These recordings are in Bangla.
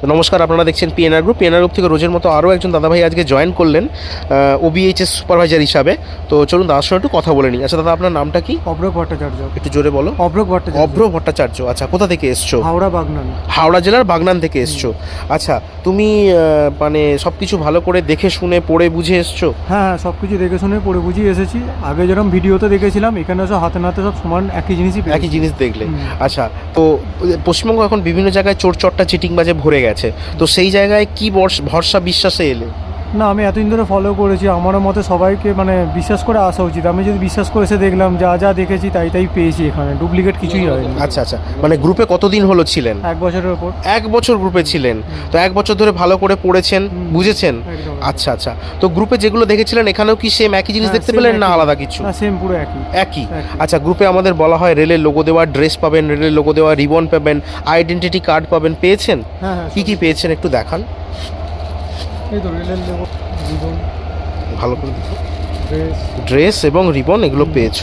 তো নমস্কার আপনারা দেখছেন পিএনআর গ্রুপ পিএনআর গ্রুপ থেকে রোজের মতো আরও একজন দাদাভাই আজকে জয়েন করলেন ওবিএইচএস সুপারভাইজার হিসাবে। তো চলুন দাদার সঙ্গে একটু কথা বলে নিই। আচ্ছা দাদা আপনার নামটা কি? অব্রক ভট্টাচার্য। একটু জোরে বলো। অব্রক ভট্টাচার্য। অভ্র ভট্টাচার্য। আচ্ছা কোথা থেকে এসছো? হাওড়া বাগনান। হাওড়া জেলার বাগনান থেকে এসছো। আচ্ছা তুমি মানে সব কিছু ভালো করে দেখে শুনে পড়ে বুঝে এসছো? হ্যাঁ হ্যাঁ সব কিছু দেখে শুনে পড়ে বুঝিয়ে এসেছি। আগে যেরকম ভিডিওতে দেখেছিলাম এখানে সব হাতে নাতে সব সমান একই জিনিসই একই জিনিস দেখলে। আচ্ছা তো পশ্চিমবঙ্গ এখন বিভিন্ন জায়গায় চোর চট্টা চিটিং বাজে ভরে গেছে। তো সেই জায়গায় কি ভরসা বিশ্বাসে এলে? না আমি এতদিন ধরে ফলো করেছি। আমারও মতে সবাইকে মানে বিশ্বাস করে আসা উচিত। আমি যদি বিশ্বাস করে এসে দেখলাম যা যা দেখেছি তাই তাই পেয়েছি এখানে। ডুপ্লিকেট কিছুই হয়নি। আচ্ছা আচ্ছা। মানে গ্রুপে কতদিন হলো ছিলেন? এক বছরের ওপর এক বছর গ্রুপে ছিলেন। তো এক বছর ধরে ভালো করে পড়েছেন বুঝেছেন? আচ্ছা আচ্ছা। তো গ্রুপে যেগুলো দেখেছিলেন এখানেও কি সেম একই জিনিস হ্যাঁ, দেখতে পেলেন না আলাদা কিছু? না সেম পুরো একই। একই। আচ্ছা গ্রুপে আমাদের বলা হয় রেলের লোগো দেওয়া ড্রেস পাবেন রেলের লোগো দেওয়া রিবন পাবেন আইডেন্টিটি কার্ড পাবেন। পেয়েছেন? হ্যাঁ হ্যাঁ কি কি পেয়েছেন একটু দেখান? এই তো রেলের জীবন ভালো করে দেখুন। ড্রেস। ড্রেস এবং রিবন এগুলো পেয়েছ।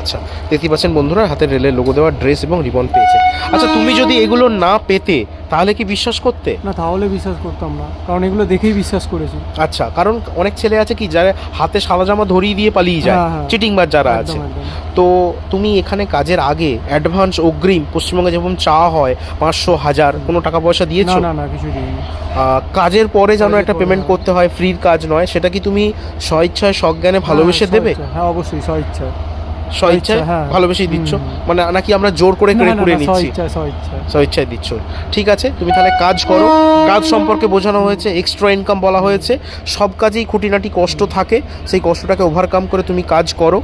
আচ্ছা দেখতে পাচ্ছেন বন্ধুরা হাতে রেলের লোগো দেওয়া ড্রেস এবং রিবন পেয়েছে। আচ্ছা তুমি যদি এগুলো না পেতে তাহলে কি বিশ্বাস করতে? না তাহলে বিশ্বাস করতাম না। কারণ এগুলো দেখেই বিশ্বাস করেছি। আচ্ছা কারণ অনেক ছেলে আছে কি যারা হাতে সাদা জামা ধরিয়ে দিয়ে পালিয়ে যায়। হ্যাঁ, হ্যাঁ। যারা আছে। তো তুমি এখানে কাজের আগে অ্যাডভান্স অগ্রিম পশ্চিমবঙ্গে যেরকম চা হয় পাঁচশো হাজার কোনো টাকা পয়সা দিয়েছ? না না কিছু দিইনি। কাজের পরে যেন একটা পেমেন্ট হ্যাঁ। করতে হয় ফ্রির কাজ নয় সেটা কি তুমি স্বইচ্ছায় সজ্ঞানে ভালোবেসে হ্যাঁ, দেবে হ্যাঁ অবশ্যই স্বইচ্ছা স্বইচ্ছায় হ্যাঁ। ভালোবেসেই দিচ্ছ। মানে নাকি আমরা জোর করে করে করে নিচ্ছি? স্বইচ্ছা স্বইচ্ছা দিচ্ছ। ঠিক আছে তুমি তাহলে কাজ করো। কাজ সম্পর্কে বোঝানো হয়েছে এক্সট্রা ইনকাম বলা হয়েছে। সব কাজেই খুঁটিনাটি কষ্ট থাকে সেই কষ্টটাকে ওভারকাম করে তুমি কাজ করো।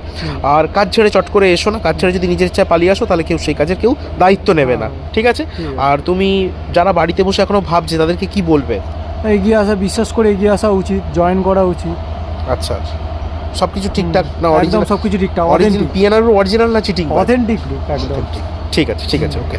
আর কাজ ছেড়ে চট করে এসো না কাজ ছেড়ে যদি নিজের ইচ্ছায় পালিয়ে আসো তাহলে কেউ সেই কাজের কেউ দায়িত্ব নেবে না। ঠিক আছে? আর তুমি যারা বাড়িতে বসে এখনও ভাবছে তাদেরকে কি বলবে? এগিয়ে আসা বিশ্বাস করে এগিয়ে আসা উচিত জয়েন করা উচিত। আচ্ছা আচ্ছা। সব কিছু ঠিকঠাক না অরিজিনাল অরিজিনাল সবকিছু ঠিকঠাক অরিজিনাল পিয়ানোর পিএনআর অরিজিনাল না চিটিং অথেন্টিক একদম। ঠিক আছে ঠিক আছে ওকে